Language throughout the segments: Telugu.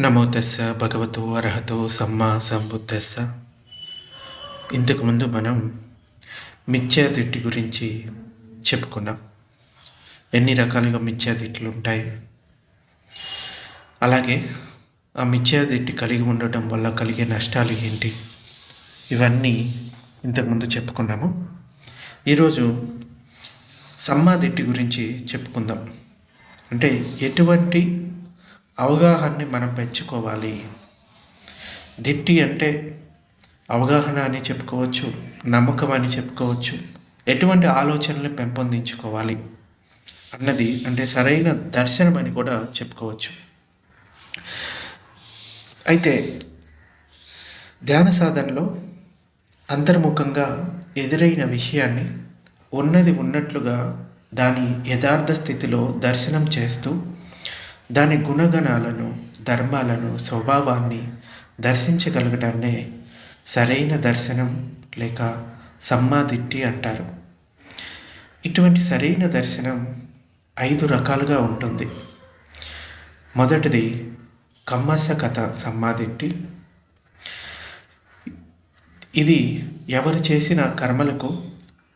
నమో తెస్స భగవతో అర్హతో సమ్మా సంబుద్ధస్స ఇంతకుముందు మనం మిథ్యాదిట్టి గురించి చెప్పుకున్నాం. ఎన్ని రకాలుగా మిథ్యాదిట్లు ఉంటాయి? అలాగే ఆ మిథ్యాదిట్టి కలిగి ఉండటం వల్ల కలిగే నష్టాలు ఏంటి? ఇవన్నీ ఇంతకుముందు చెప్పుకున్నాము. ఈరోజు సమ్మాదిట్టి గురించి చెప్పుకుందాం. అంటే ఎటువంటి అవగాహనని మనం పెంచుకోవాలి. దిట్టి అంటే అవగాహన అని చెప్పుకోవచ్చు నమ్మకం అని చెప్పుకోవచ్చు ఎటువంటి ఆలోచనలు పెంపొందించుకోవాలి అన్నది అంటే సరైన దర్శనం అని కూడా చెప్పుకోవచ్చు. అయితే ధ్యాన సాధనలో అంతర్ముఖంగా ఎదురైన విషయాన్ని ఉన్నది ఉన్నట్లుగా దాని యథార్థ స్థితిలో దర్శనం చేస్తూ దాని గుణగణాలను ధర్మాలను స్వభావాన్ని దర్శించగలగటాన్నే సరైన దర్శనం లేక సమ్మాదిట్టి అంటారు. ఇటువంటి సరైన దర్శనం ఐదు రకాలుగా ఉంటుంది. మొదటిది కమ్మస కథ సమ్మాదిట్టి ఇది ఎవరు చేసిన కర్మలకు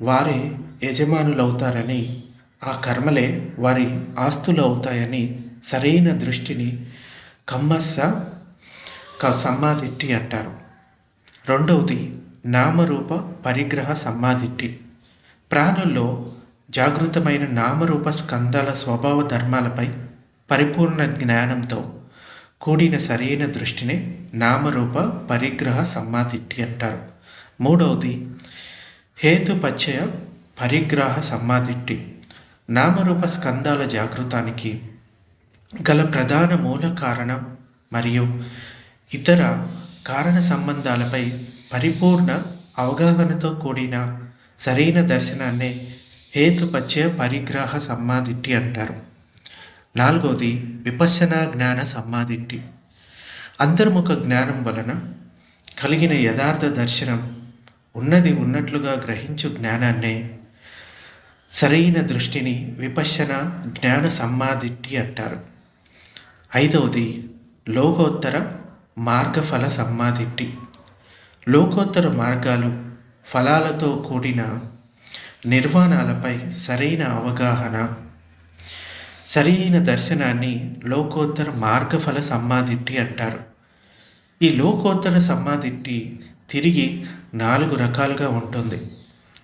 వారే యజమానులవుతారని ఆ కర్మలే వారి ఆస్తులు అవుతాయని సరైన దృష్టిని కమ్మస్స క సమ్మాదిట్టి అంటారు. రెండవది నామరూప పరిగ్రహ సమ్మాదిట్టి. ప్రాణుల్లో జాగృతమైన నామరూప స్కందాల స్వభావ ధర్మాలపై పరిపూర్ణ జ్ఞానంతో కూడిన సరైన దృష్టినే నామరూప పరిగ్రహ సమ్మాదిట్టి అంటారు. మూడవది హేతుపచ్చయ పరిగ్రహ సమ్మాదిట్టి. నామరూప స్కందాల జాగృతానికి గల ప్రధాన మూల కారణం మరియు ఇతర కారణ సంబంధాలపై పరిపూర్ణ అవగాహనతో కూడిన సరైన దర్శనాన్నే హేతుపత్య పరిగ్రహ సమ్మాదిట్టి అంటారు. నాలుగోది విపశనా జ్ఞాన సమ్మాదిట్టి అంతర్ముఖ జ్ఞానం వలన కలిగిన యథార్థ దర్శనం ఉన్నది ఉన్నట్లుగా గ్రహించు జ్ఞానాన్నే సరైన దృష్టిని విపశన జ్ఞాన సమ్మాదిట్టి అంటారు. ఐదవది లోకోత్తర మార్గఫల సమ్మాదిట్టి. లోకోత్తర మార్గాలు ఫలాలతో కూడిన నిర్వాణాలపై సరైన అవగాహన సరైన దర్శనాన్ని లోకోత్తర మార్గఫల సమ్మాదిట్టి అంటారు. ఈ లోకోత్తర సమ్మాదిట్టి తిరిగి నాలుగు రకాలుగా ఉంటుంది.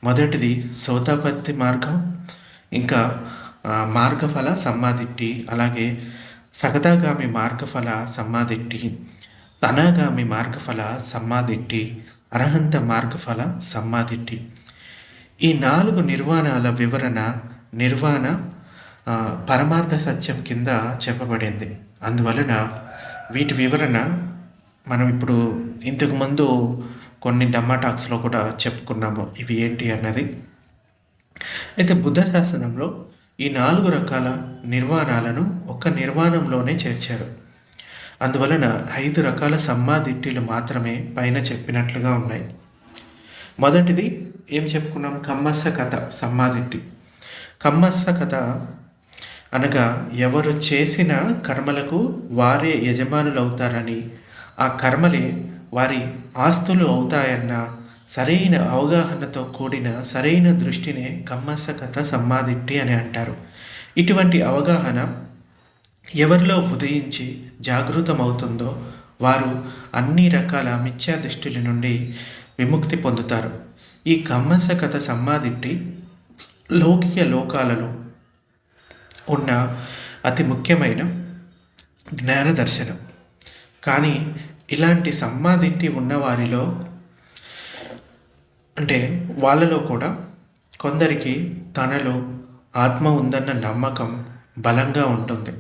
మొదటిది సోతాపత్తి మార్గం ఇంకా మార్గఫల సమ్మాదిట్టి అలాగే సగదాగామి మార్గఫల సమ్మాదిట్టి తనాగామి మార్గఫల సమ్మాదిట్టి అర్హంత మార్గఫల సమ్మాదిట్టి. ఈ నాలుగు నిర్వాణాల వివరణ నిర్వాణ పరమార్థ సత్యం కింద చెప్పబడింది. అందువలన వీటి వివరణ మనం ఇప్పుడు ఇంతకుముందు కొన్ని డమ్మాటాక్స్లో కూడా చెప్పుకున్నాము. ఇవి ఏంటి అన్నది. అయితే బుద్ధ శాసనంలో ఈ నాలుగు రకాల నిర్వాణాలను ఒక నిర్వాణంలోనే చేర్చారు. అందువలన ఐదు రకాల సమ్మాదిట్టిలు మాత్రమే పైన చెప్పినట్లుగా ఉన్నాయి. మొదటిది ఏం చెప్పుకున్నాం? కమ్మస్స కథ సమ్మాదిట్టి. కమ్మస్స కథ అనగా ఎవరు చేసిన కర్మలకు వారే యజమానులు అవుతారని ఆ కర్మలే వారి ఆస్తులు అవుతాయన్న సరైన అవగాహనతో కూడిన సరైన దృష్టినే కమ్మస కథ సమ్మాదిట్టి అని అంటారు. ఇటువంటి అవగాహన ఎవరిలో ఉదయించి జాగృతమవుతుందో వారు అన్ని రకాల మిథ్యా దృష్టిల నుండి విముక్తి పొందుతారు. ఈ కమ్మస కథ సమ్మాదిట్టి లౌకిక లోకాలలో ఉన్న అతి ముఖ్యమైన జ్ఞాన దర్శనం. కానీ ఇలాంటి సమ్మాదిట్టి ఉన్నవారిలో అంటే వాళ్ళలో కూడా కొందరికి తనలో ఆత్మ ఉందన్న నమ్మకం బలంగా ఉంటుంది.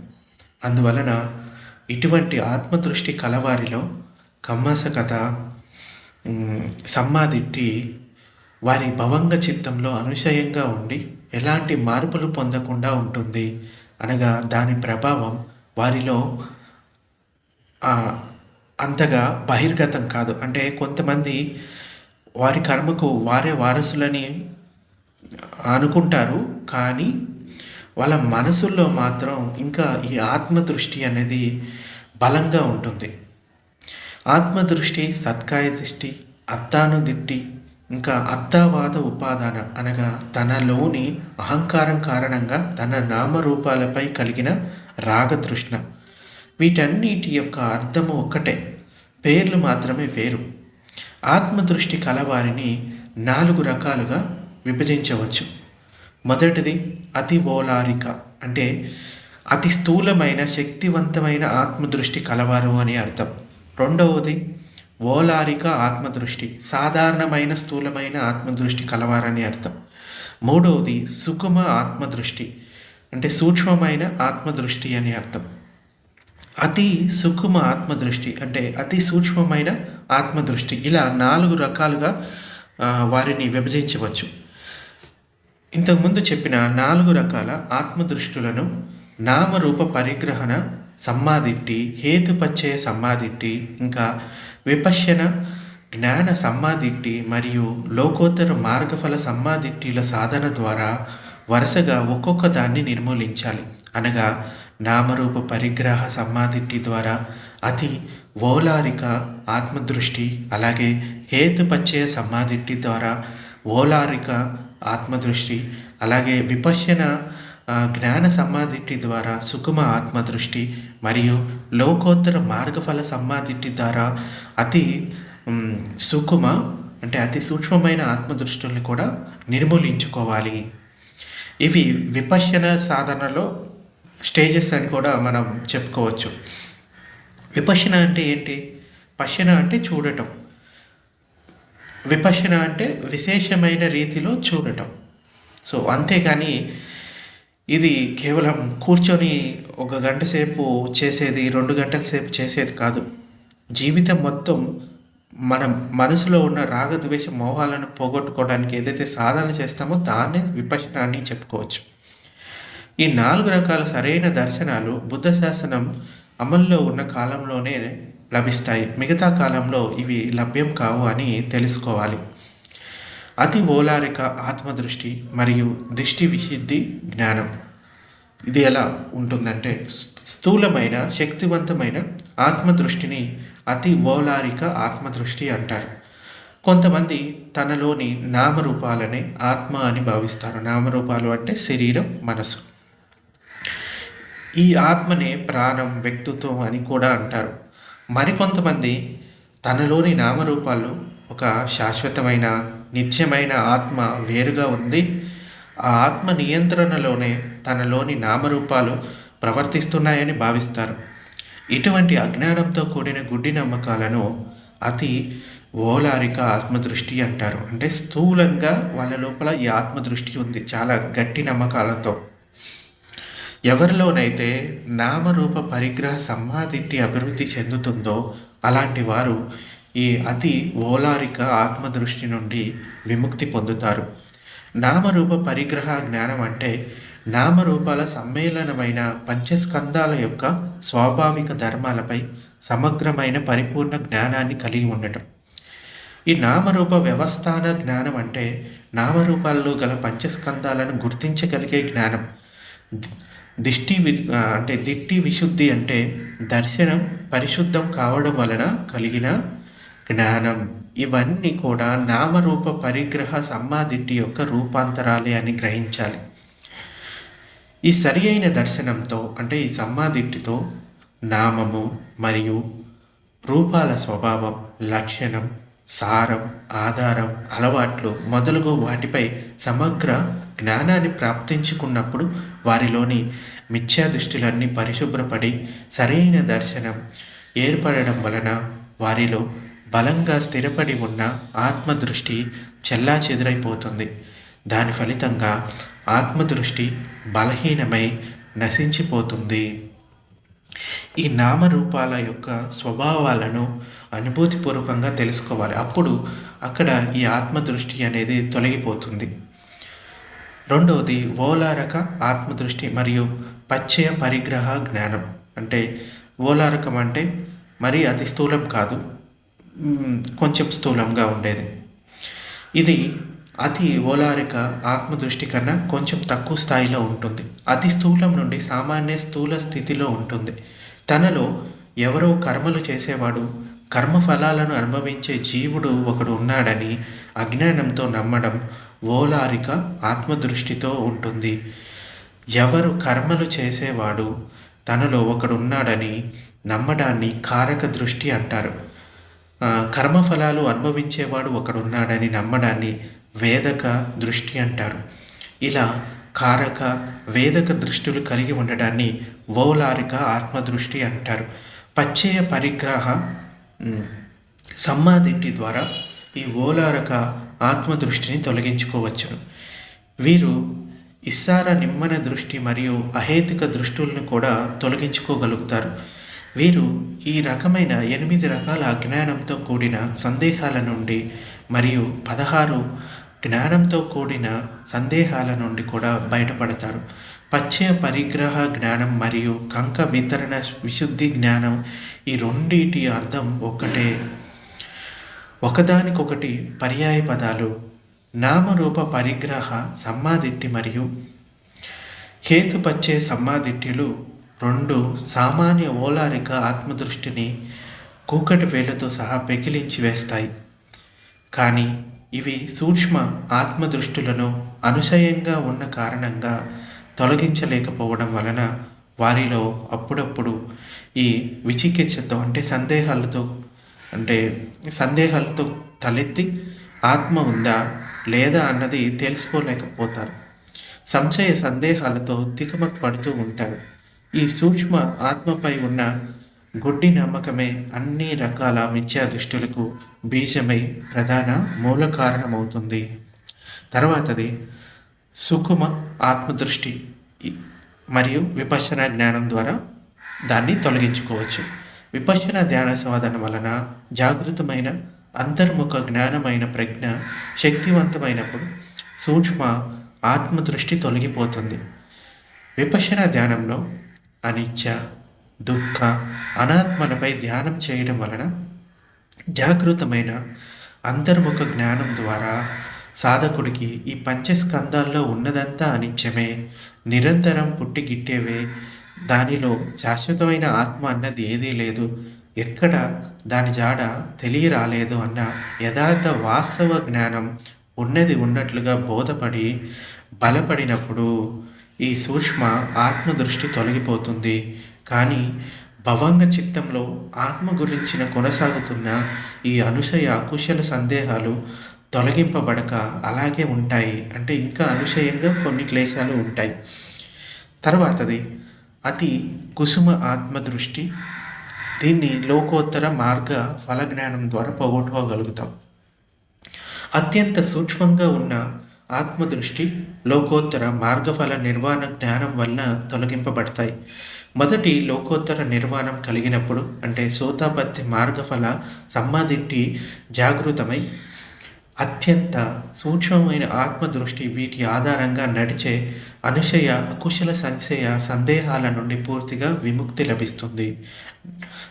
అందువలన ఇటువంటి ఆత్మదృష్టి కలవారిలో కమ్మస కథ సమ్మాదిట్టి వారి భవంగ చిత్తంలో అనుశయంగా ఉండి ఎలాంటి మార్పులు పొందకుండా ఉంటుంది అనగా దాని ప్రభావం వారిలో అంతగా బహిర్గతం కాదు. అంటే కొంతమంది వారి కర్మకు వారే వారసులని అనుకుంటారు కానీ వాళ్ళ మనసుల్లో మాత్రం ఇంకా ఈ ఆత్మదృష్టి అనేది బలంగా ఉంటుంది. ఆత్మదృష్టి సత్కాయ దృష్టి అత్తాను దిట్టి ఇంకా అత్తావాద ఉపాదాన అనగా తనలోని అహంకారం కారణంగా తన నామరూపాలపై కలిగిన రాగతృష్ణ. వీటన్నిటి యొక్క అర్థము ఒక్కటే పేర్లు మాత్రమే వేరు. ఆత్మదృష్టి కలవారిని నాలుగు రకాలుగా విభజించవచ్చు. మొదటిది అతి ఓలారిక అంటే అతి స్థూలమైన శక్తివంతమైన ఆత్మదృష్టి కలవారు అని అర్థం. రెండవది ఓలారిక ఆత్మదృష్టి సాధారణమైన స్థూలమైన ఆత్మదృష్టి కలవారని అర్థం. మూడవది సుకుమ ఆత్మదృష్టి అంటే సూక్ష్మమైన ఆత్మదృష్టి అని అర్థం. అతి సూక్ష్మ ఆత్మదృష్టి అంటే అతి సూక్ష్మమైన ఆత్మదృష్టి. ఇలా నాలుగు రకాలుగా వారిని విభజించవచ్చు. ఇంతకుముందు చెప్పిన నాలుగు రకాల ఆత్మదృష్టులను నామరూప పరిగ్రహణ సమ్మాదిట్టి హేతుపచ్చయ సమ్మాదిట్టి ఇంకా విపశ్యన జ్ఞాన సమ్మాదిట్టి మరియు లోకోత్తర మార్గఫల సమ్మాదిట్టిల సాధన ద్వారా వరుసగా ఒక్కొక్క దాన్ని నిర్మూలించాలి. అనగా నామరూప పరిగ్రహ సమ్మాదిట్టి ద్వారా అతి ఓలారిక ఆత్మదృష్టి అలాగే హేతుపచ్చయ సమ్మాదిట్టి ద్వారా ఓలారిక ఆత్మదృష్టి అలాగే విపశ్యన జ్ఞాన సమ్మాదిట్టి ద్వారా సుకుమ ఆత్మదృష్టి మరియు లోకోత్తర మార్గఫల సమ్మాదిట్టి ద్వారా అతి సుకుమ అంటే అతి సూక్ష్మమైన ఆత్మదృష్టిని కూడా నిర్మూలించుకోవాలి. ఇవి విపశ్యన సాధనలో స్టేజెస్ అని కూడా మనం చెప్పుకోవచ్చు. విపశన అంటే ఏంటి? పశ్యన అంటే చూడటం. విపశన అంటే విశేషమైన రీతిలో చూడటం. సో అంతేకాని ఇది కేవలం కూర్చొని ఒక గంట సేపు చేసేది రెండు గంటల సేపు చేసేది కాదు. జీవితం మొత్తం మనం మనసులో ఉన్న రాగద్వేష మోహాలను పోగొట్టుకోవడానికి ఏదైతే సాధన చేస్తామో దాన్నే విపశన అని చెప్పుకోవచ్చు. ఈ నాలుగు రకాల సరైన దర్శనాలు బుద్ధ శాసనం అమల్లో ఉన్న కాలంలోనే లభిస్తాయి. మిగతా కాలంలో ఇవి లభ్యం కావు అని తెలుసుకోవాలి. అతి ఓలారిక ఆత్మదృష్టి మరియు దృష్టి విశుద్ధి జ్ఞానం. ఇది ఎలా ఉంటుందంటే స్థూలమైన శక్తివంతమైన ఆత్మదృష్టిని అతి ఓలారిక ఆత్మదృష్టి అంటారు. కొంతమంది తనలోని నామరూపాలని ఆత్మ అని భావిస్తారు. నామరూపాలు అంటే శరీరం మనసు ఈ ఆత్మనే ప్రాణం వ్యక్తిత్వం అని కూడా అంటారు. మరికొంతమంది తనలోని నామరూపాలు ఒక శాశ్వతమైన నిత్యమైన ఆత్మ వేరుగా ఉంది ఆ ఆత్మ నియంత్రణలోనే తనలోని నామరూపాలు ప్రవర్తిస్తున్నాయని భావిస్తారు. ఇటువంటి అజ్ఞానంతో కూడిన గుడ్డి నమ్మకాలను అతి ఓలారిక ఆత్మదృష్టి అంటారు. అంటే స్థూలంగా వాళ్ళ లోపల ఈ ఆత్మదృష్టి ఉంది చాలా గట్టి నమ్మకాలతో. ఎవరిలోనైతే నామరూప పరిగ్రహ సమాధిట్టి అభివృద్ధి చెందుతుందో అలాంటి వారు ఈ అతి ఓలారిక ఆత్మదృష్టి నుండి విముక్తి పొందుతారు. నామరూప పరిగ్రహ జ్ఞానం అంటే నామరూపాల సమ్మేళనమైన పంచస్కందాల యొక్క స్వాభావిక ధర్మాలపై సమగ్రమైన పరిపూర్ణ జ్ఞానాన్ని కలిగి ఉండటం. ఈ నామరూప వ్యవస్థాన జ్ఞానం అంటే నామరూపాల్లో గల పంచస్కందాలను గుర్తించగలిగే జ్ఞానం. దిష్టి వి అంటే దిట్టి విశుద్ధి అంటే దర్శనం పరిశుద్ధం కావడం వలన కలిగిన జ్ఞానం. ఇవన్నీ కూడా నామరూప పరిగ్రహ సమ్మాదిట్టి యొక్క రూపాంతరాలే అని గ్రహించాలి. ఈ సరి అయిన దర్శనంతో అంటే ఈ సమ్మాదిట్టితో నామము మరియు రూపాల స్వభావం లక్షణం సారం ఆధారం అలవాట్లు మొదలగు వాటిపై సమగ్ర జ్ఞానాన్ని ప్రాప్తించుకున్నప్పుడు వారిలోని మిథ్యా దృష్టిలన్నీ పరిశుభ్రపడి సరైన దర్శనం ఏర్పడడం వలన వారిలో బలంగా స్థిరపడి ఉన్న ఆత్మదృష్టి చెల్లా చెదిరైపోతుంది దాని ఫలితంగా ఆత్మదృష్టి బలహీనమై నశించిపోతుంది. ఈ నామరూపాల యొక్క స్వభావాలను అనుభూతిపూర్వకంగా తెలుసుకోవాలి. అప్పుడు అక్కడ ఈ ఆత్మదృష్టి అనేది తొలగిపోతుంది. రెండవది ఓలారక ఆత్మదృష్టి మరియు పచ్చయ పరిగ్రహ జ్ఞానం. అంటే ఓలారకం అంటే మరీ అతి స్థూలం కాదు కొంచెం స్థూలంగా ఉండేది. ఇది అతి ఓలారిక ఆత్మదృష్టి కన్నా కొంచెం తక్కువ స్థాయిలో ఉంటుంది. అతి స్థూలం నుండి సామాన్య స్థూల స్థితిలో ఉంటుంది. తనలో ఎవరో కర్మలు చేసేవాడు కర్మఫలాలను అనుభవించే జీవుడు ఒకడు ఉన్నాడని అజ్ఞానంతో నమ్మడం ఓలారిక ఆత్మదృష్టితో ఉంటుంది. ఎవరు కర్మలు చేసేవాడు తనలో ఒకడున్నాడని నమ్మడాన్ని కారక దృష్టి అంటారు. కర్మఫలాలు అనుభవించేవాడు ఒకడున్నాడని నమ్మడాన్ని వేదక దృష్టి అంటారు. ఇలా కారక వేదక దృష్టిలు కలిగి ఉండడాన్ని ఓలారిక ఆత్మదృష్టి అంటారు. పచ్చయ పరిగ్రహ సమ్మాదిట్టి ద్వారా ఈ ఓలారక ఆత్మదృష్టిని తొలగించుకోవచ్చును. వీరు ఇస్సార నిమ్మన దృష్టి మరియు అహేతుక దృష్టులను కూడా తొలగించుకోగలుగుతారు. వీరు ఈ రకమైన ఎనిమిది రకాల అజ్ఞానంతో కూడిన సందేహాల నుండి మరియు పదహారు జ్ఞానంతో కూడిన సందేహాల నుండి కూడా బయటపడతారు. పచ్చయ పరిగ్రహ జ్ఞానం మరియు కంక వితరణ విశుద్ధి జ్ఞానం ఈ రెండిటి అర్థం ఒకటే. ఒకదానికొకటి పర్యాయ పదాలు నామరూప పరిగ్రహ సమ్మాదిట్టి మరియు హేతుపచ్చే సమ్మాదిట్టిలు రెండు సామాన్య ఓలారిక ఆత్మదృష్టిని కూకటి వేళ్ళతో సహా పెకిలించి వేస్తాయి. కానీ ఇవి సూక్ష్మ ఆత్మదృష్టులను అనుశయంగా ఉన్న కారణంగా తొలగించలేకపోవడం వలన వారిలో అప్పుడప్పుడు ఈ విచికిత్సతో అంటే సందేహాలతో అంటే సందేహాలతో తలెత్తి ఆత్మ ఉందా లేదా అన్నది తెలుసుకోలేకపోతారు. సంశయ సందేహాలతో తికమక పడుతూ ఉంటారు. ఈ సూక్ష్మ ఆత్మపై ఉన్న గుడ్డి నమ్మకమే అన్ని రకాల మిథ్యా దృష్టులకు బీజమై ప్రధాన మూల కారణమవుతుంది. తర్వాతది సుకుమ ఆత్మదృష్టి మరియు విపశ్చన జ్ఞానం ద్వారా దాన్ని తొలగించుకోవచ్చు. విపశ్చన ధ్యాన సాధన వలన జాగృతమైన అంతర్ముఖ జ్ఞానమైన ప్రజ్ఞ శక్తివంతమైనప్పుడు సూక్ష్మ ఆత్మదృష్టి తొలగిపోతుంది. విపశ్చన ధ్యానంలో అనిత్య దుఃఖ అనాత్మలపై ధ్యానం చేయడం వలన జాగృతమైన అంతర్ముఖ జ్ఞానం ద్వారా సాధకుడికి ఈ పంచస్కంధాల్లో ఉన్నదంతా అనిత్యమే. నిరంతరం పుట్టి గిట్టేవే దానిలో శాశ్వతమైన ఆత్మ అన్నది ఏదీ లేదు. ఎక్కడ దాని జాడ తెలియరాలేదు అన్న యథార్థ వాస్తవ జ్ఞానం ఉన్నది ఉన్నట్లుగా బోధపడి బలపడినప్పుడు ఈ సూక్ష్మ ఆత్మదృష్టి తొలగిపోతుంది. కానీ భవంగ చిత్తంలో ఆత్మ గురించిన కొనసాగుతున్న ఈ అనుశయ అకుశల సందేహాలు తొలగింపబడక అలాగే ఉంటాయి అంటే ఇంకా అనుశయంగా కొన్ని క్లేశాలు ఉంటాయి. తర్వాతది అతి కుసుమ ఆత్మదృష్టి. దీన్ని లోకోత్తర మార్గ ఫలజ్ఞానం ద్వారా పోగొట్టుకోగలుగుతాం. అత్యంత సూక్ష్మంగా ఉన్న ఆత్మదృష్టి లోకోత్తర మార్గఫల నిర్వాణ జ్ఞానం వలన తొలగింపబడతాయి. మొదటి లోకోత్తర నిర్వాణం కలిగినప్పుడు అంటే సోతాపత్తి మార్గఫల సమ్మాదిట్టి జాగృతమై అత్యంత సూక్ష్మమైన ఆత్మదృష్టి వీటి ఆధారంగా నడిచే అనుశయ అకుశల సంశయ సందేహాల నుండి పూర్తిగా విముక్తి లభిస్తుంది.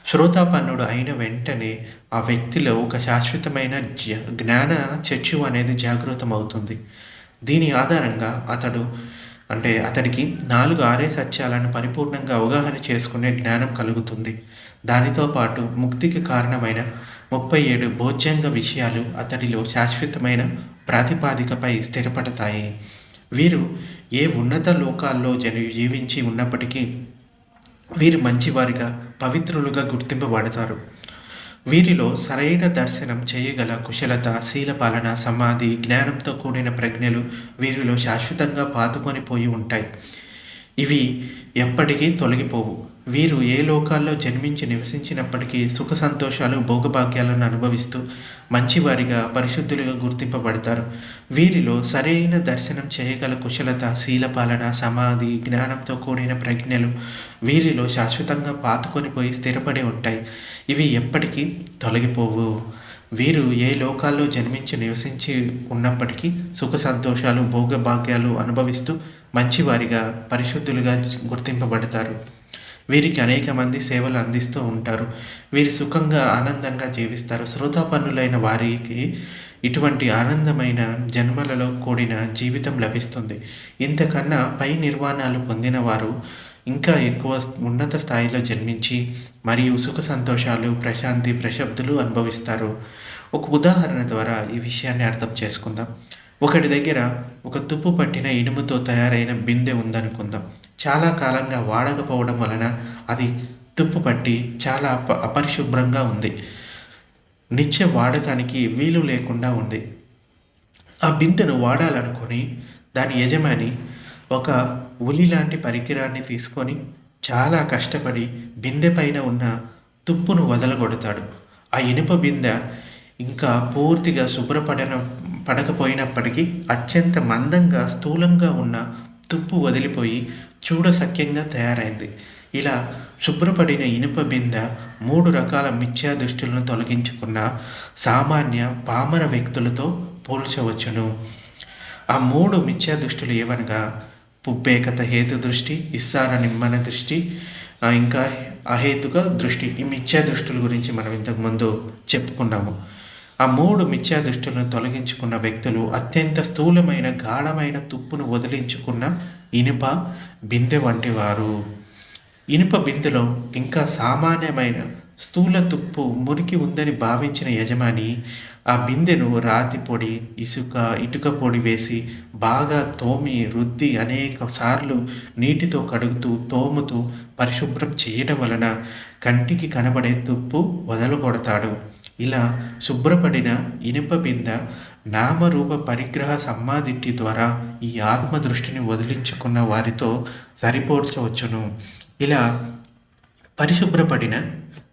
శ్రోతాపన్నుడు అయిన వెంటనే ఆ వ్యక్తిలో ఒక శాశ్వతమైన జ్ఞ జ్ఞాన చర్చు అనేది జాగృతమవుతుంది. దీని ఆధారంగా అతడు అంటే అతడికి నాలుగు ఆరే సత్యాలను పరిపూర్ణంగా అవగాహన చేసుకునే జ్ఞానం కలుగుతుంది. దానితో పాటు ముక్తికి కారణమైన ముప్పై ఏడు భోజ్యంగ విషయాలు అతడిలో శాశ్వతమైన ప్రాతిపాదికపై స్థిరపడతాయి. వీరు ఏ ఉన్నత లోకాల్లో జని జీవించి ఉన్నప్పటికీ వీరు మంచివారిగా పవిత్రులుగా గుర్తింపబడతారు. వీరిలో సరైన దర్శనం చేయగల కుశలత శీలపాలన సమాధి జ్ఞానంతో కూడిన ప్రజ్ఞలు వీరిలో శాశ్వతంగా పాతుకొని పోయి ఉంటాయి. ఇవి ఎప్పటికీ తొలగిపోవు. వీరు ఏ లోకాల్లో జన్మించి నివసించినప్పటికీ సుఖ సంతోషాలు భోగభాగ్యాలను అనుభవిస్తూ మంచివారిగా పరిశుద్ధులుగా గుర్తింపబడతారు. వీరిలో సరైన దర్శనం చేయగల కుశలత శీలపాలన సమాధి జ్ఞానంతో కూడిన ప్రజ్ఞలు వీరిలో శాశ్వతంగా పాతుకొని పోయి స్థిరపడి ఉంటాయి. ఇవి ఎప్పటికీ తొలగిపోవు. వీరు ఏ లోకాల్లో జన్మించి నివసించి ఉన్నప్పటికీ సుఖ సంతోషాలు భోగభాగ్యాలు అనుభవిస్తూ మంచివారిగా పరిశుద్ధులుగా గుర్తింపబడతారు. వీరికి అనేక మంది సేవలు అందిస్తూ ఉంటారు. వీరు సుఖంగా ఆనందంగా జీవిస్తారు. శ్రోతాపన్నులైన వారికి ఇటువంటి ఆనందమైన జన్మలలో కూడిన జీవితం లభిస్తుంది. ఇంతకన్నా పై నిర్వాణాలు పొందిన వారు ఇంకా ఎక్కువ ఉన్నత స్థాయిలో జన్మించి మరియు సుఖ సంతోషాలు ప్రశాంతి ప్రశబ్దులు అనుభవిస్తారు. ఒక ఉదాహరణ ద్వారా ఈ విషయాన్ని అర్థం చేసుకుందాం. ఒకటి దగ్గర ఒక తుప్పు పట్టిన ఇనుముతో తయారైన బిందె ఉందనుకుందాం. చాలా కాలంగా వాడకపోవడం వలన అది తుప్పు పట్టి చాలా అప అపరిశుభ్రంగా ఉంది. నిత్య వాడకానికి వీలు లేకుండా ఉంది. ఆ బిందెను వాడాలనుకొని దాని యజమాని ఒక ఉలి లాంటి పరికరాన్ని తీసుకొని చాలా కష్టపడి బిందె పైన ఉన్న తుప్పును వదలగొడతాడు. ఆ ఇనుప బిందె ఇంకా పూర్తిగా శుభ్రపడన పడకపోయినప్పటికీ అత్యంత మందంగా స్థూలంగా ఉన్న తుప్పు వదిలిపోయి చూడసఖ్యంగా తయారైంది. ఇలా శుభ్రపడిన ఇనుప బిందె మూడు రకాల మిథ్యా దృష్టిలను తొలగించుకున్న సామాన్య పామర వ్యక్తులతో పోల్చవచ్చును. ఆ మూడు మిథ్యా దృష్టిలు ఏవనగా పుబ్బేకత హేతు దృష్టి ఇస్సార నిమ్మన దృష్టి ఇంకా అహేతుక దృష్టి. ఈ మిథ్యా దృష్టుల గురించి మనం ఇంతకుముందు చెప్పుకున్నాము. ఆ మూడు మిథ్యా దృష్టిలను తొలగించుకున్న వ్యక్తులు అత్యంత స్థూలమైన గాఢమైన తుప్పును వదిలించుకున్న ఇనుప బిందె వంటివారు. ఇనుప బిందెలో ఇంకా సామాన్యమైన స్థూల తుప్పు మురికి ఉందని భావించిన యజమాని ఆ బిందెను రాతి పొడి ఇసుక ఇటుక పొడి వేసి బాగా తోమి రుద్ది అనేక సార్లు నీటితో కడుగుతూ తోముతూ పరిశుభ్రం చేయడం వలన కంటికి కనబడే తుప్పు వదలగొడతాడు. ఇలా శుభ్రపడిన ఇనుప బింద నామరూప పరిగ్రహ సమ్మాదిట్టి ద్వారా ఈ ఆత్మ దృష్టిని వదిలించుకున్న వారితో సరిపోర్చవచ్చును ఇలా పరిశుభ్రపడిన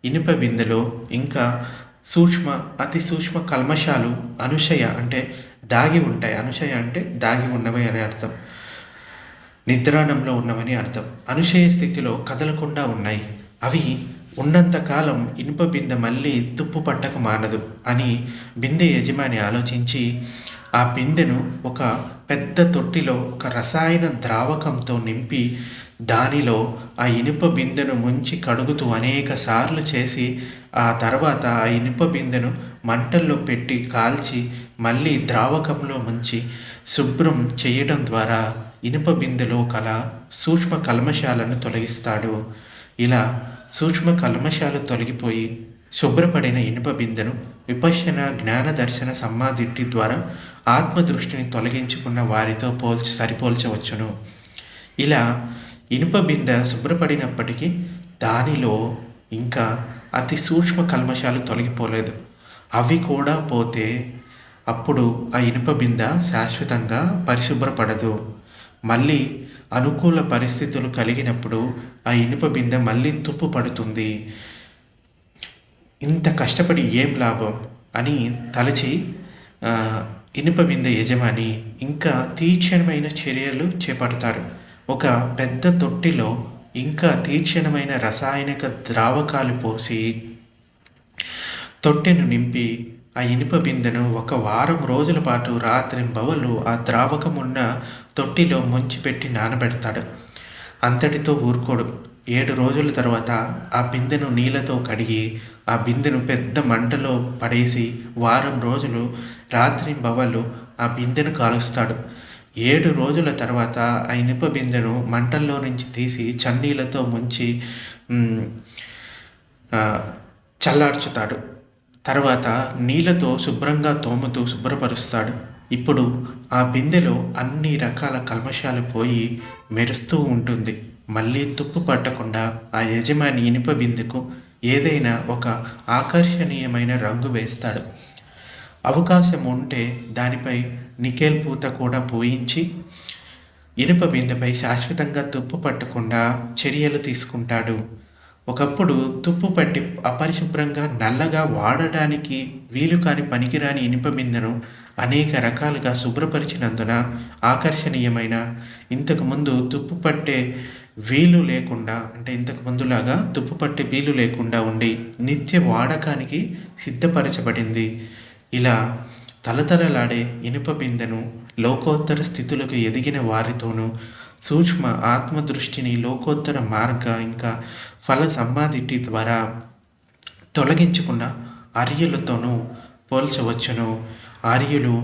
ఇనుప బిందెలో ఇంకా సూక్ష్మ అతి సూక్ష్మ కల్మషాలు అనుషయ అంటే దాగి ఉంటాయి. అనుషయ అంటే దాగి ఉన్నవి అని అర్థం. నిద్రాణంలో ఉన్నవని అర్థం. అనుషయ స్థితిలో కదలకుండా ఉన్నాయి. అవి ఉన్నంతకాలం ఇనుప బిందె మళ్ళీ తుప్పు పట్టక మానదు అని బిందె యజమాని ఆలోచించి ఆ బిందెను ఒక పెద్ద తొట్టిలో ఒక రసాయన ద్రావకంతో నింపి దానిలో ఆ ఇనుప బిందెను ముంచి కడుగుతూ అనేక సార్లు చేసి ఆ తర్వాత ఆ ఇనుప బిందెను మంటల్లో పెట్టి కాల్చి మళ్ళీ ద్రావకంలో ముంచి శుభ్రం చేయడం ద్వారా ఇనుప బిందెలో కల సూక్ష్మ కల్మశాలను తొలగిస్తాడు. ఇలా సూక్ష్మ కల్మశాలు తొలగిపోయి శుభ్రపడిన ఇనుప బిందెను విపశ్యన జ్ఞాన దర్శన సమ్మాదిట్టి ద్వారా ఆత్మదృష్టిని తొలగించుకున్న వారితో పోల్చి సరిపోల్చవచ్చును. ఇలా ఇనుప బిందె శుభ్రపడినప్పటికీ దానిలో ఇంకా అతి సూక్ష్మ కల్మశాలు తొలగిపోలేదు. అవి కూడా పోతే అప్పుడు ఆ ఇనుప బిందె శాశ్వతంగా పరిశుభ్రపడదు. మళ్ళీ అనుకూల పరిస్థితులు కలిగినప్పుడు ఆ ఇనుప బిందె మళ్ళీ తుప్పు పడుతుంది. ఇంత కష్టపడి ఏం లాభం అని తలచి ఇనుప బిందె యజమాని ఇంకా తీక్షణమైన చర్యలు చేపడతారు. ఒక పెద్ద తొట్టిలో ఇంకా తీక్షణమైన రసాయనిక ద్రావకాలు పోసి తొట్టెను నింపి ఆ ఇనుప బిందెను ఒక వారం రోజుల పాటు రాత్రి బవలు ఆ ద్రావకం ఉన్న తొట్టిలో ముంచిపెట్టి నానబెడతాడు. అంతటితో ఊరుకోడు. ఏడు రోజుల తర్వాత ఆ బిందెను నీళ్ళతో కడిగి ఆ బిందెను పెద్ద మంటలో పడేసి వారం రోజులు రాత్రి బవలు ఆ బిందెను కాలుస్తాడు. ఏడు రోజుల తర్వాత ఆ ఇనుప బిందెను మంటల్లో నుంచి తీసి చన్నీళ్ళతో ముంచి చల్లార్చుతాడు. తర్వాత నీళ్ళతో శుభ్రంగా తోముతూ శుభ్రపరుస్తాడు. ఇప్పుడు ఆ బిందెలో అన్ని రకాల కల్మషాలు పోయి మెరుస్తూ ఉంటుంది. మళ్ళీ తుప్పు పట్టకుండా ఆ యజమాని ఇనుప బిందెకు ఏదైనా ఒక ఆకర్షణీయమైన రంగు వేస్తాడు. అవకాశం ఉంటే దానిపై నికెల్ పూత కూడా పోయించి ఇనుప బిందెపై శాశ్వతంగా తుప్పు పట్టకుండా చర్యలు తీసుకుంటాడు. ఒకప్పుడు తుప్పు పట్టి అపరిశుభ్రంగా నల్లగా వాడడానికి వీలు కాని పనికిరాని ఇనుప బిందెను అనేక రకాలుగా శుభ్రపరిచినందున ఆకర్షణీయమైన ఇంతకుముందు తుప్పు పట్టే వీలు లేకుండా అంటే ఇంతకు ముందులాగా తుప్పు పట్టే వీలు లేకుండా ఉండి నిత్య వాడకానికి సిద్ధపరచబడింది. ఇలా తలతలలాడే ఇనుప బిందెను లోకోత్తర స్థితులకు ఎదిగిన వారితోనూ సూక్ష్మ ఆత్మదృష్టిని లోకోత్తర మార్గ ఇంకా ఫల సమాధిటి ద్వారా తొలగించుకున్న ఆర్యులతోనూ పోల్చవచ్చును. ఆర్యులు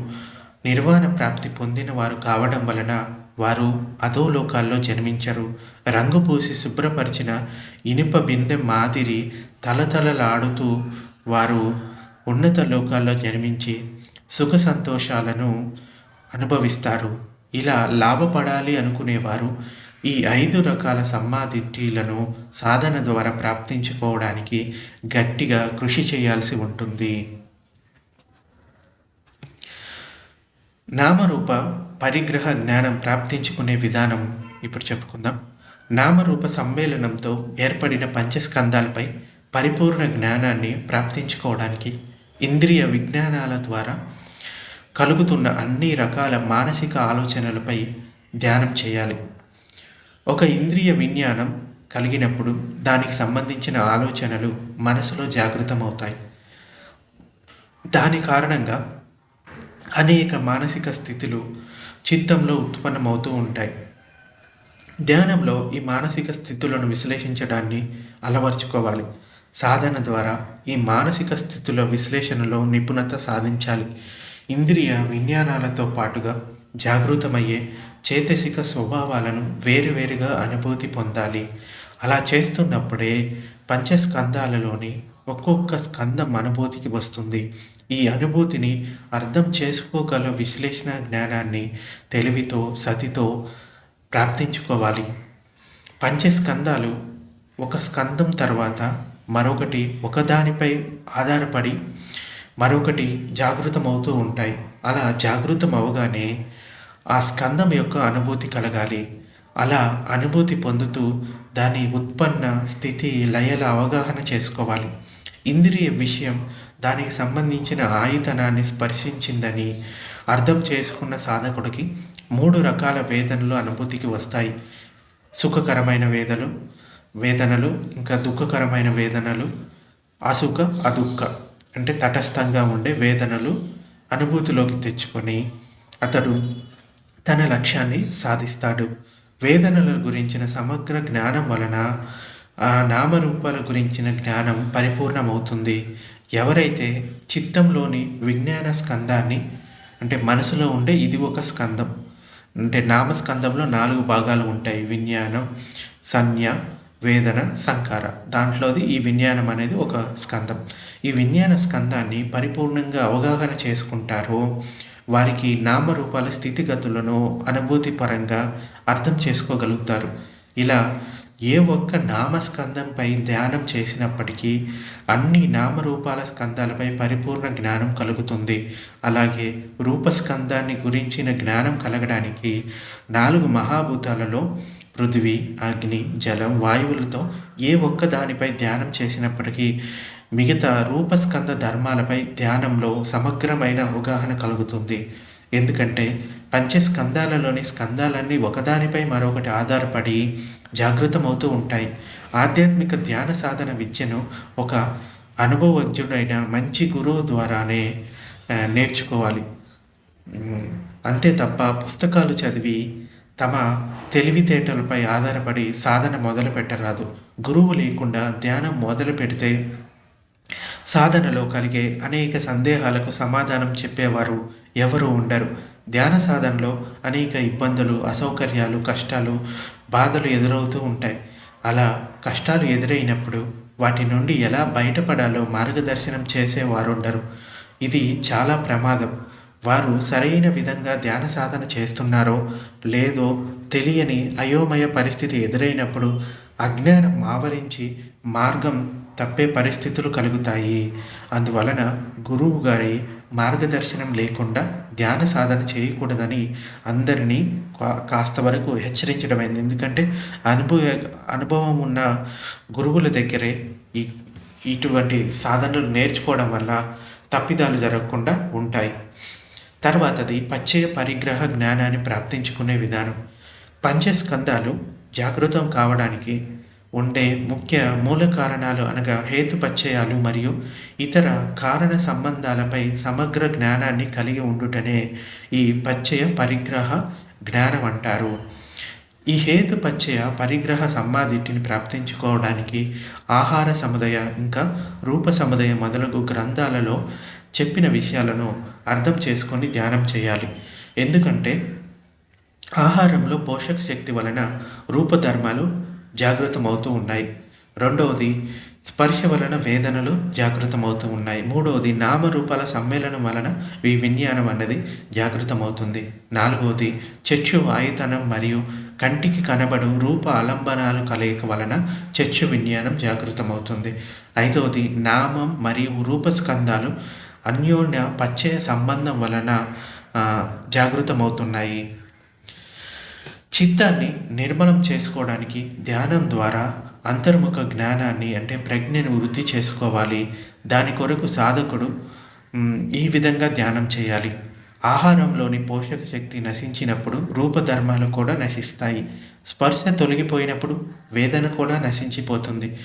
నిర్వాణ ప్రాప్తి పొందిన వారు కావడం వలన వారు అధోలోకాల్లో జన్మించరు. రంగు పూసి శుభ్రపరిచిన ఇనుప బిందె మాదిరి తలతలలాడుతూ వారు ఉన్నత లోకాల్లో జన్మించి సుఖ సంతోషాలను అనుభవిస్తారు. ఇలా లాభపడాలి అనుకునేవారు ఈ ఐదు రకాల సమ్మాదిట్టిలను సాధన ద్వారా ప్రాప్తించుకోవడానికి గట్టిగా కృషి చేయాల్సి ఉంటుంది. నామరూప పరిగ్రహ జ్ఞానం ప్రాప్తించుకునే విధానం ఇప్పుడు చెప్పుకుందాం. నామరూప సమ్మేళనంతో ఏర్పడిన పంచస్కందాలపై పరిపూర్ణ జ్ఞానాన్ని ప్రాప్తించుకోవడానికి ఇంద్రియ విజ్ఞానాల ద్వారా కలుగుతున్న అన్ని రకాల మానసిక ఆలోచనలపై ధ్యానం చేయాలి. ఒక ఇంద్రియ విజ్ఞానం కలిగినప్పుడు దానికి సంబంధించిన ఆలోచనలు మనసులో జాగృతమవుతాయి. దాని కారణంగా అనేక మానసిక స్థితులు చిత్తంలో ఉత్పన్నమవుతూ ఉంటాయి. ధ్యానంలో ఈ మానసిక స్థితులను విశ్లేషించడాన్ని అలవర్చుకోవాలి. సాధన ద్వారా ఈ మానసిక స్థితుల విశ్లేషణలో నిపుణత సాధించాలి. ఇంద్రియ విజ్ఞానాలతో పాటుగా జాగృతమయ్యే చేతసిక స్వభావాలను వేరువేరుగా అనుభూతి పొందాలి. అలా చేస్తున్నప్పుడే పంచస్కందాలలోని ఒక్కొక్క స్కందం అనుభూతికి వస్తుంది. ఈ అనుభూతిని అర్థం చేసుకోగల విశ్లేషణ జ్ఞానాన్ని తెలివితో సతితో ప్రాప్తించుకోవాలి. పంచస్కందాలు ఒక స్కందం తర్వాత మరొకటి ఒకదానిపై ఆధారపడి మరొకటి జాగృతమవుతూ ఉంటాయి. అలా జాగృతం అవగానే ఆ స్కందం యొక్క అనుభూతి కలగాలి. అలా అనుభూతి పొందుతూ దాని ఉత్పన్న స్థితి లయల అవగాహన చేసుకోవాలి. ఇంద్రియ విషయం దానికి సంబంధించిన ఆయుధనాన్ని స్పర్శించిందని అర్థం చేసుకున్న సాధకుడికి మూడు రకాల వేదనలు అనుభూతికి వస్తాయి. సుఖకరమైన వేదలు వేదనలు ఇంకా దుఃఖకరమైన వేదనలు అసుఖ అదుఃఖ అంటే తటస్థంగా ఉండే వేదనలు అనుభూతిలోకి తెచ్చుకొని అతడు తన లక్ష్యాన్ని సాధిస్తాడు. వేదనల గురించిన సమగ్ర జ్ఞానం వలన ఆ నామరూపాల గురించిన జ్ఞానం పరిపూర్ణమవుతుంది. ఎవరైతే చిత్తంలోని విజ్ఞాన స్కందాన్ని అంటే మనసులో ఉండే ఇది ఒక స్కందం. అంటే నామస్కందంలో నాలుగు భాగాలు ఉంటాయి. విజ్ఞానం సంజ్ఞ వేదన సంకార. దాంట్లోది ఈ విజ్ఞానం అనేది ఒక స్కందం. ఈ విజ్ఞాన స్కందాన్ని పరిపూర్ణంగా అవగాహన చేసుకుంటారో వారికి నామరూపాల స్థితిగతులను అనుభూతి పరంగా అర్థం చేసుకోగలుగుతారు. ఇలా ఏ ఒక్క నామస్కందంపై ధ్యానం చేసినప్పటికీ అన్ని నామరూపాల స్కందాలపై పరిపూర్ణ జ్ఞానం కలుగుతుంది. అలాగే రూపస్కందాన్ని గురించిన జ్ఞానం కలగడానికి నాలుగు మహాభూతాలలో పృథివీ అగ్ని జలం వాయువులతో ఏ ఒక్క దానిపై ధ్యానం చేసినప్పటికీ మిగతా రూపస్కంద ధర్మాలపై ధ్యానంలో సమగ్రమైన అవగాహన కలుగుతుంది. ఎందుకంటే పంచ స్కందాలలోని స్కందాలన్నీ ఒకదానిపై మరొకటి ఆధారపడి జాగృతమవుతూ ఉంటాయి. ఆధ్యాత్మిక ధ్యాన సాధన విద్యను ఒక అనుభవజ్ఞుడైన మంచి గురువు ద్వారానే నేర్చుకోవాలి. అంతే తప్ప పుస్తకాలు చదివి తమ తెలివితేటలపై ఆధారపడి సాధన మొదలు పెట్టరాదు గురువు లేకుండా ధ్యానం మొదలు పెడితే సాధనలో కలిగే అనేక సందేహాలకు సమాధానం చెప్పేవారు ఎవరు ఉండరు. ధ్యాన సాధనలో అనేక ఇబ్బందులు అసౌకర్యాలు కష్టాలు బాధలు ఎదురవుతూ ఉంటాయి. అలా కష్టాలు ఎదురైనప్పుడు వాటి నుండి ఎలా బయటపడాలో మార్గదర్శనం చేసేవారు ఉండరు ఇది చాలా ప్రమాదం. వారు సరైన విధంగా ధ్యాన సాధన చేస్తున్నారో లేదో తెలియని అయోమయ పరిస్థితి ఎదురైనప్పుడు అజ్ఞానం ఆవరించి మార్గం తప్పే పరిస్థితులు కలుగుతాయి. అందువలన గురువు గారి మార్గదర్శనం లేకుండా ధ్యాన సాధన చేయకూడదని అందరినీ కాస్త వరకు హెచ్చరించడమైంది. ఎందుకంటే అనుభవ అనుభవం ఉన్న గురువుల దగ్గరే ఈ ఇటువంటి సాధనలు నేర్చుకోవడం వల్ల తప్పిదాలు జరగకుండా ఉంటాయి. తర్వాతది పచ్చయ పరిగ్రహ జ్ఞానాన్ని ప్రాప్తించుకునే విధానం. పంచస్కందాలు జాగృతం కావడానికి ఉండే ముఖ్య మూల కారణాలు అనగా హేతుపచ్చయాలు మరియు ఇతర కారణ సంబంధాలపై సమగ్ర జ్ఞానాన్ని కలిగి ఉండుటనే ఈ పచ్చయ పరిగ్రహ జ్ఞానం అంటారు. ఈ హేతుపచ్చయ పరిగ్రహ సమాధిటిని ప్రాప్తించుకోవడానికి ఆహార సముదయ ఇంకా రూప సముదయ మొదలగు గ్రంథాలలో చెప్పిన విషయాలను అర్థం చేసుకొని ధ్యానం చేయాలి. ఎందుకంటే ఆహారంలో పోషక శక్తి వలన రూపధర్మాలు జాగృతమవుతూ ఉన్నాయి. రెండవది స్పర్శ వలన వేదనలు జాగృతమవుతూ ఉన్నాయి. మూడవది నామరూపాల సమ్మేళనం వలన ఈ విజ్ఞానం అన్నది జాగృతమవుతుంది. నాలుగవది చచ్చు ఆయుతనం మరియు కంటికి కనబడు రూప అలంబనాలు కలయిక వలన చచ్చు విజ్ఞానం జాగృతమవుతుంది. ఐదవది నామం మరియు రూపస్కంధాలు అన్యోన్య పచ్చయ సంబంధం వలన జాగృతమవుతున్నాయి. చిత్తాన్ని నిర్మలం చేసుకోవడానికి ధ్యానం ద్వారా అంతర్ముఖ జ్ఞానాన్ని అంటే ప్రజ్ఞను వృద్ధి చేసుకోవాలి. దాని కొరకు సాధకుడు ఈ విధంగా ధ్యానం చేయాలి. ఆహారంలోని పోషక శక్తి నశించినప్పుడు రూపధర్మాలు కూడా నశిస్తాయి. స్పర్శ తొలగిపోయినప్పుడు వేదన కూడా నశించిపోతుంది.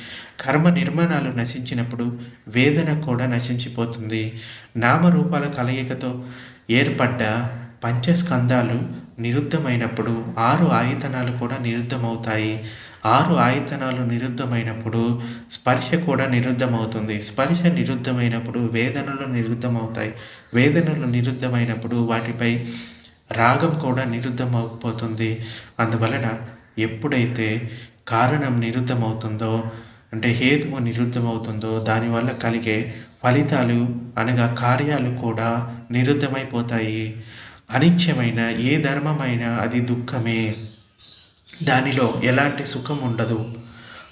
కర్మ నిర్మాణాలు నశించినప్పుడు వేదన కూడా నశించిపోతుంది. నామరూపాల కలయికతో ఏర్పడ్డ పంచస్కందాలు నిరుద్ధమైనప్పుడు ఆరు ఆయతనాలు కూడా నిరుద్ధమవుతాయి. ఆరు ఆయతనాలు నిరుద్ధమైనప్పుడు స్పర్శ కూడా నిరుద్ధమవుతుంది. స్పర్శ నిరుద్ధమైనప్పుడు వేదనలు నిరుద్ధమవుతాయి. వేదనలు నిరుద్ధమైనప్పుడు వాటిపై రాగం కూడా నిరుద్ధమైపోతుంది అందువలన ఎప్పుడైతే కారణం నిరుద్ధమవుతుందో అంటే హేతువు నిరుద్ధమవుతుందో దానివల్ల కలిగే ఫలితాలు అనగా కార్యాలు కూడా నిరుద్ధమైపోతాయి. అనిత్యమైన ఏ ధర్మమైనా అది దుఃఖమే. దానిలో ఎలాంటి సుఖం ఉండదు.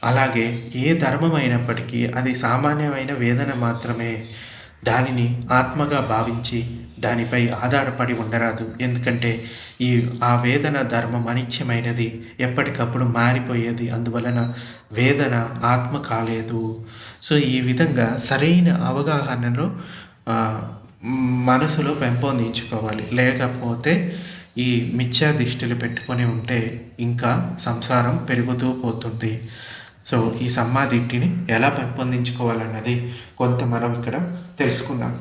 అలాగే ఏ ధర్మం అయినప్పటికీ అది సామాన్యమైన వేదన మాత్రమే. దానిని ఆత్మగా భావించి దానిపై ఆధారపడి ఉండరాదు. ఎందుకంటే ఈ ఆ వేదన ధర్మం అనిత్యమైనది. ఎప్పటికప్పుడు మారిపోయేది. అందువలన వేదన ఆత్మ కాలేదు. సో ఈ విధంగా సరైన అవగాహనలో మనసులో పెంపొందించుకోవాలి లేకపోతే ఈ మిథ్యా దిష్టిలు పెట్టుకొని ఉంటే ఇంకా సంసారం పెరుగుతూ పోతుంది. సో ఈ సమ్మాదిట్టిని ఎలా పెంపొందించుకోవాలన్నది కొంత మనం ఇక్కడ తెలుసుకుందాం.